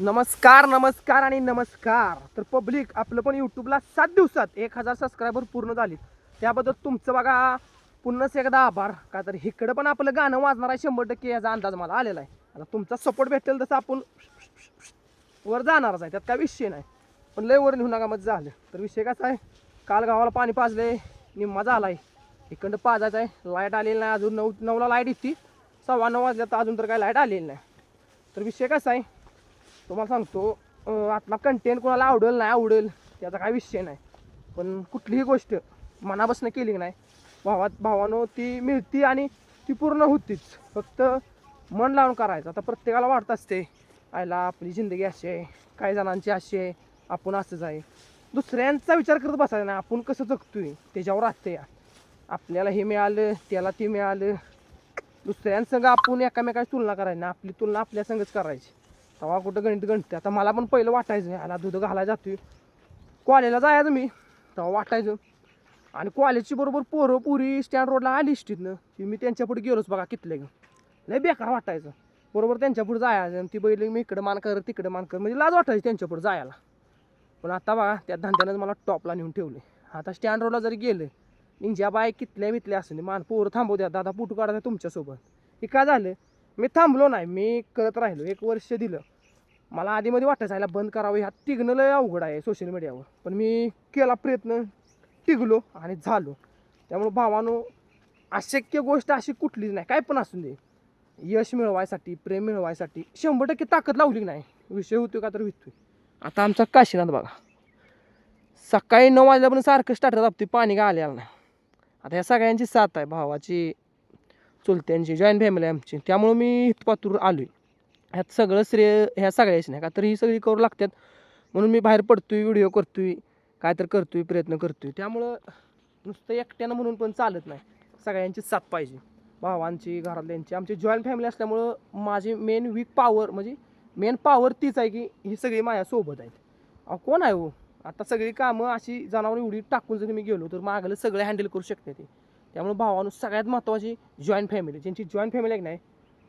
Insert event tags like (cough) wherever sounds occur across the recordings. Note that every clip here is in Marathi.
नमस्कार नमस्कार आणि नमस्कार. तर पब्लिक आपलं पण यूट्यूबला सात दिवसात एक हजार सबस्क्रायबर पूर्ण झालीत. त्याबद्दल तुमचं बघा पुन्हाच एकदा आभार. का तर इकडं पण आपलं गाणं वाजणार आहे शंभर टक्के याचा अंदाज मला आलेला आहे. आता तुमचा सपोर्ट भेटेल तसं आपण वर जाणारच आहे त्यात काय विषय नाही. पण लय वर लिहू नका मग झालं. तर विषय कसा आहे? काल गावाला पाणी पाजले निम्मा झाला आहे इकडं पाजायचं आहे लाइट आलेली नाही अजून. नऊ नऊला लाइट येते. सव्वा नऊ वाजल्या तर अजून तर काय लाइट आलेली नाही. तर विषय कसा आहे? तुम्हाला सांगतो आतला कंटेंट कोणाला आवडेल नाही आवडेल त्याचा काय विषय नाही. पण कुठलीही गोष्ट मनापासून केली नाही भावात भावानं ती मिळती आणि ती पूर्ण होतीच. फक्त मन लावून करायचं. आता प्रत्येकाला वाटत असते आयला आपली जिंदगी अशी आहे काही जणांची अशी आहे आपण असंच आहे. दुसऱ्यांचा विचार करत बसायचा नाही आपण कसं जगतोय त्याच्यावर असते आपल्याला हे मिळालं त्याला ते मिळालं. दुसऱ्यांसंग आपण एकामेकाची तुलना करायची ना आपली तुलना आपल्यासंगच करायची. तेव्हा कुठं गणित गणते आता मला पण पहिलं वाटायचं याला दूध घालायला जातोय. कॉलेजला जायचं मी. तेव्हा वाटायचं. आणि कॉलेजची बरोबर पोरं पुरी स्टँड रोडला आली इष्टीतनं की मी त्यांच्या पुढे गेलोच बघा कितले घेऊन लय बेकार वाटायचं. बरोबर त्यांच्या पुढे जायचं आणि ती बैल मी इकडं मान कर तिकडं मान कर. म्हणजे लाज वाटायची त्यांच्या पुढे जायला. पण आता बघा त्या धंद्यानं मला टॉपला नेऊन ठेवले. आता स्टँड रोडला जरी गेलं निंजा बाय कितल्या बितल्या असेल मान पोरं थांबू द्या दादा पुटू काढा तुमच्यासोबत. हे काय झालं? मी थांबलो नाही. मी करत राहिलो. एक वर्ष दिलं. मला आधीमध्ये वाटायचं याला बंद करावं ह्या तिघणं लय अवघड आहे सोशल मीडियावर पण मी केला प्रयत्न टिकलो आणि झालो. त्यामुळं भावानो अशक्य गोष्ट अशी कुठलीच नाही काय पण असू दे. यश मिळवायसाठी प्रेम मिळवायसाठी शंभर टक्के ताकद लावली नाही विषय होतो का तर होतोय. आता आमचा काशीनाथ बघा. सकाळी नऊ वाजल्यापर्यंत सारखं स्टार्टर दाबते पाणी का आलेलं नाही. आता ह्या सगळ्यांची साथ आहे भावाची चुलत्यांची जॉईंट फॅमिली आहे आमची. त्यामुळं मी हितपातूर आलो आहे ह्यात सगळं श्रेय ह्या सगळ्याची नाही का? तर ही सगळी करू लागतात. म्हणून मी बाहेर पडतोय व्हिडिओ करतोय काय तर करतोय प्रयत्न करतोय. त्यामुळं नुसतं एकट्यानं म्हणून पण चालत नाही. सगळ्यांची साथ पाहिजे. भावांची घरातल्यांची. आमची जॉईंट फॅमिली असल्यामुळं माझी मेन वीक पॉवर म्हणजे मेन पॉवर तीच आहे की ही सगळी माझ्यासोबत आहेत. अहो कोण आहे हो? आता सगळी कामं अशी जनावर एवढी टाकून जर मी गेलो तर मागलं सगळं हँडल करू शकते ते. त्यामुळे भावानं सगळ्यात महत्त्वाची जॉईंट फॅमिली ज्यांची जॉईंट फॅमिली आहे की नाही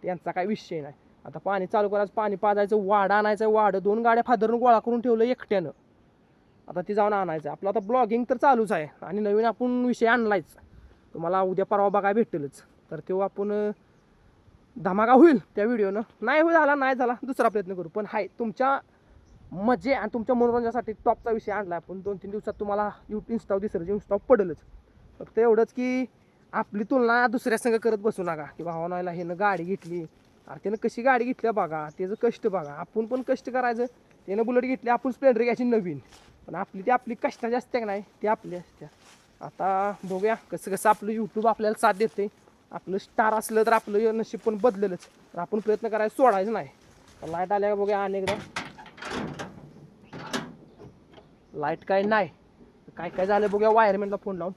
त्यांचा काय विषय नाही. आता पाणी चालू करायचं पाणी पाजायचं वाड आणायचं वाड दोन गाड्या फादरून गोळा करून ठेवलं एकट्यानं. आता ती जाऊन आणायचं. आपलं आता ब्लॉगिंग तर चालूच आहे आणि नवीन आपण विषय आणलायच. तुम्हाला उद्या परवा बघा भेटेलच. तर तो आपण धमाका होईल त्या व्हिडिओनं. नाही होईल झाला नाही झाला दुसरा प्रयत्न करू. पण हाय तुमच्या मजे आणि तुमच्या मनोरंजनासाठी टॉपचा विषय आणला आपण. दोन तीन दिवसात तुम्हाला यूट्यूब इन्स्टाव दिसेल इन्स्टाव पडेलच. फक्त एवढंच की आपली तुलना दुसऱ्या संघ करत बसू नका. की भावनायला हेनं गाडी घेतली अरे त्यानं कशी गाडी घेतल्या हो बघा त्याचं कष्ट बघा. आपण पण कष्ट करायचं. त्यानं बुलेट घेतली आपण स्प्लेंडर घ्यायची नवीन. पण आपली ती आपली कष्टाची असते का नाही ती आपली असते आता बघूया कसं कसं आपलं यूट्यूब आपल्याला साथ देते आपलं स्टार असलं तर आपलं नशीब पण बदललंच. तर आपण प्रयत्न करायला सोडायचं नाही. लाइट आल्या बघूया अनेकदा. लाइट काय नाही. काय काय झालं बघूया वायरमॅनला फोन लावून.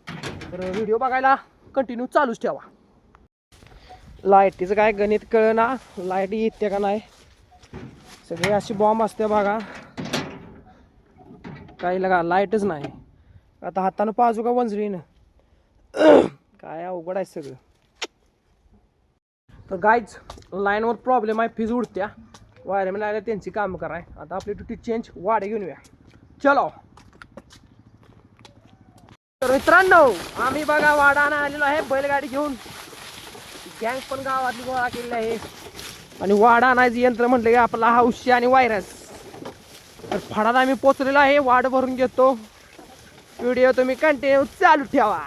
तर व्हिडिओ बघायला कंटिन्यू चालूच ठेवा. लाईटीचं काय गणित कळ ना लाइट येते का नाही? सगळे अशी बॉम्ब असते बघा. काही लगा लाईटच नाही. आता हातानं पाजू का वंजळीनं (coughs) काय अवघड आहे सगळं. तर गायच लाईनवर प्रॉब्लेम आहे फीज उडत्या. वायरमॅन आल्या त्यांची कामं कराय. आता आपली ड्युटी चेंज वाढे घेऊन या. चलो. तर मित्रांनो आम्ही बघा वाडाना आलेलो आहे बैलगाडी घेऊन. गँग पण गावातली गोळा केलेली आहे. आणि वाडा आणायचं यंत्र म्हटलं की आपला हौशी आणि वायरस तर फडात आम्ही पोचलेलो आहे वाड भरून घेतो. व्हिडिओ तुम्ही कंटिन्यू चालू ठेवा.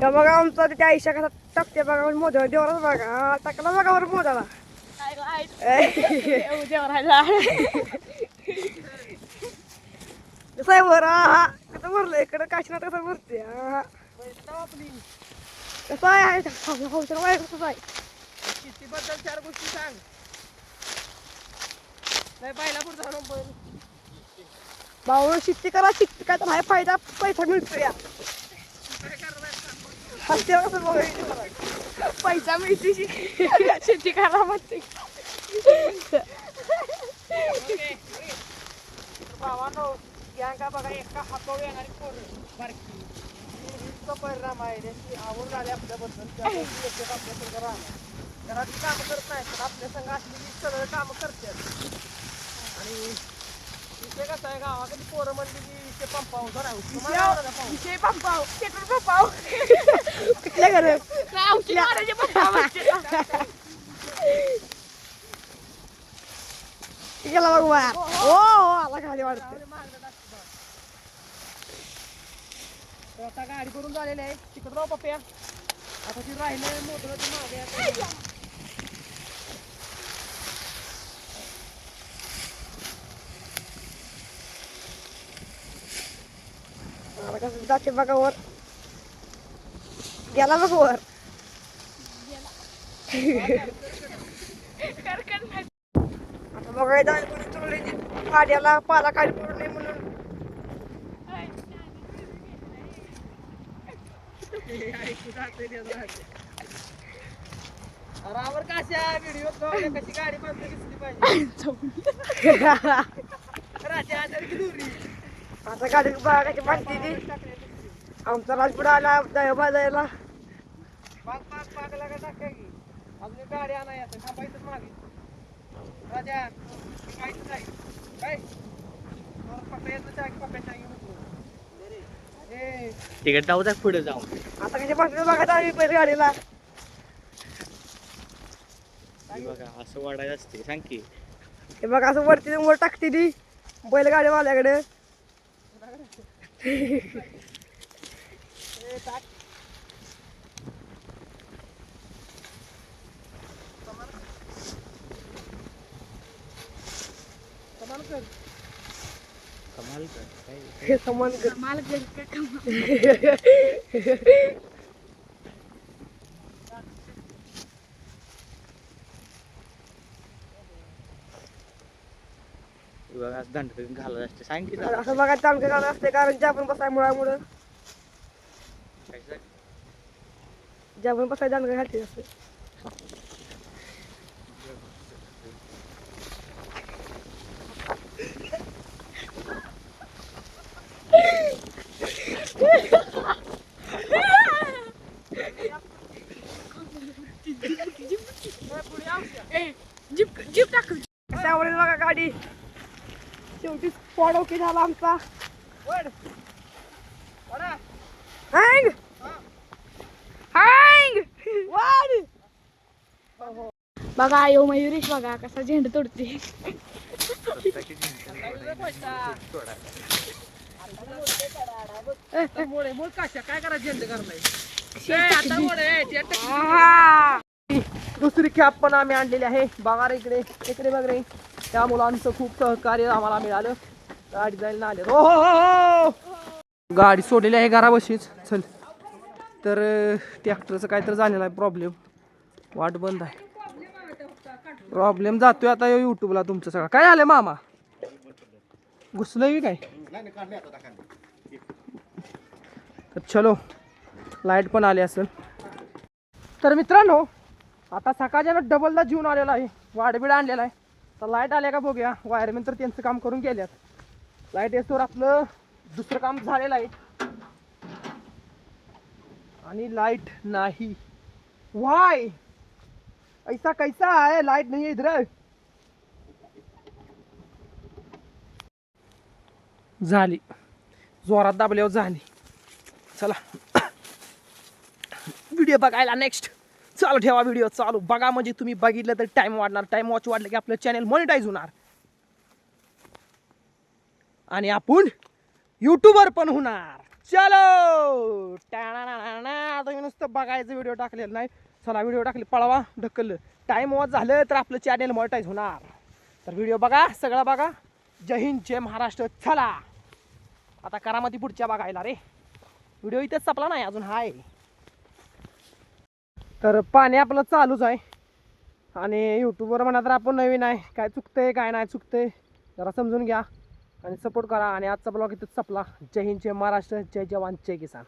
बघा आमचा त्या आयुष्या कसा टाकते बघा मोदळ देवराच बघा. टाकला बघा बरं राहिला कसं बरं हा. कसं भरलं इकडं काशीनाथ कसं भरते हा. कसं आहे हौसर वाय कसं आहे शेतीबद्दल चार गोष्टी सांग. नाही पहिला भाऊ शेती करा शेती काय तर फायदा पैसा मिळतो या. कसं पैसा मिळते शेती करा म्हणते. (laughs) भावानो का बघा एका हातावर येणारी पोरं. बारकी. परिणाम आहे त्याची आवड झाली आपल्याबद्दल. त्यामुळे ती येतात आपल्या संग राहणार? घरातली कामं करत नाही पण आपल्या संघ असलेली सगळं कामं करतात आणि विषय कसा आहे गावाकडे पोरं म्हणली की आवडतं का पाहून? विषय पंपाव पेट्रोल पंपाव कुठल्या घर रावची मारायचे म्हणते. गेला बघ बाहेर हो हो आला खाली वाटतं तर आता गाडी करून झालेली आहे. तिकडं राव पप्प्या. आता ती राहिले मोटर ती मागे. आता. आता कसं जाते बघा वर. गेला बघ वर. आता बघा चोरली गाड्याला पाला खाली पडू नये म्हणून रावर कशा व्हिडिओ कशी गाडी माणसं दिसली पाहिजे. राजा आजारी दुरी आता गाडी बघा कशी ती आमचा राजपुढे आला दया बाजायला पाच पाच पाक लागा टाका की अजून गाडी आणा येतं थांबायचं मागे राजा काहीच नाही काय? तिकडे जाऊ द्या पुढे जाऊ. आता कशी बांधते बघा आम्ही पहिले गाडीला. बघा असं वाढायचं असते सांग की. हे बघा असं वरती वर टाकते ती बैलगाडी वाल्याकडे (laughs) ए टाक समान कर कमाल कर काय हे समान बघा दंड घालत असते सांग की जरा. असं बघा चांगलं काम असते कारण ज्या पण बसाय मुळामुळं? ज्या पण बसाय दांडगं घालते असते ए, जीप जीप टाक त्यामुळे बघा गाडी. शेवटी स्पॉट ओके झाला आमचा. हँग. हँग. बघा यो मयुरेश बघा कसा झेंडा तोडते दुसरी कॅप पण आम्ही आणलेली आहे. बघा रे इकडे. इकडे बघ रे. त्या मुलांचं खूप सहकार्य आम्हाला मिळालं. गाडी जायला आले. हो हो, हो हो गाडी सोडलेली आहे घराबशीच चल. तर ट्रॅक्टरचं काहीतरी झालेलं आहे. प्रॉब्लेम वाट बंद आहे. प्रॉब्लेम जातोय आता युट्यूबला तुमचं सगळं. काय झालं मामा? घुसलंय काय? तर चलो. लाइट पण आली असेल. तर मित्रांनो आता सकाळच्यानं डबलदा जीवन आलेला आहे. वाडबीड आणलेला आहे. तर लाइट आल्या का बघूया. वायरमॅन तर त्यांचं काम करून गेल्यात. लाइट येस्तोवर आपलं दुसरं काम झालेलं आहे. आणि लाइट नाही. वाय! ऐसा कैसा आहे? लाइट नाही आहे इधर. झाली. जोरात दाबल्यावर झाली. चला. (coughs) व्हिडिओ बघायला नेक्स्ट चालू ठेवा व्हिडिओ चालू. बघा म्हणजे तुम्ही बघितलं तर टाइम वाढणार. टाइम वॉच वाढलं की आपलं चॅनल मॉनिटाईज होणार. आणि आपण युट्यूबर पण होणार. चलो! टाणाणाणाणा. तुम्ही नुसतं बघायचं व्हिडिओ टाकलेलं नाही. चला व्हिडिओ टाकले पळवा ढकललं. टाइम वॉच झालं तर आपलं चॅनल मॉनिटाईज होणार. तर व्हिडिओ बघा सगळं बघा. जय हिंद जय महाराष्ट्र. चला! आता करामती पुढच्या बघायला रे. व्हिडिओ इथेच संपला नाही अजून हाय. तर पाणी आपलं चालूच आहे. आणि यूट्यूबवर म्हणा तर आपण नवीन आहे. काय चुकतंय काय नाही चुकतंय जरा समजून घ्या. आणि सपोर्ट करा. आणि आजचा ब्लॉग इथंच संपला. जय हिंद जय महाराष्ट्र जय जवान जय किसान.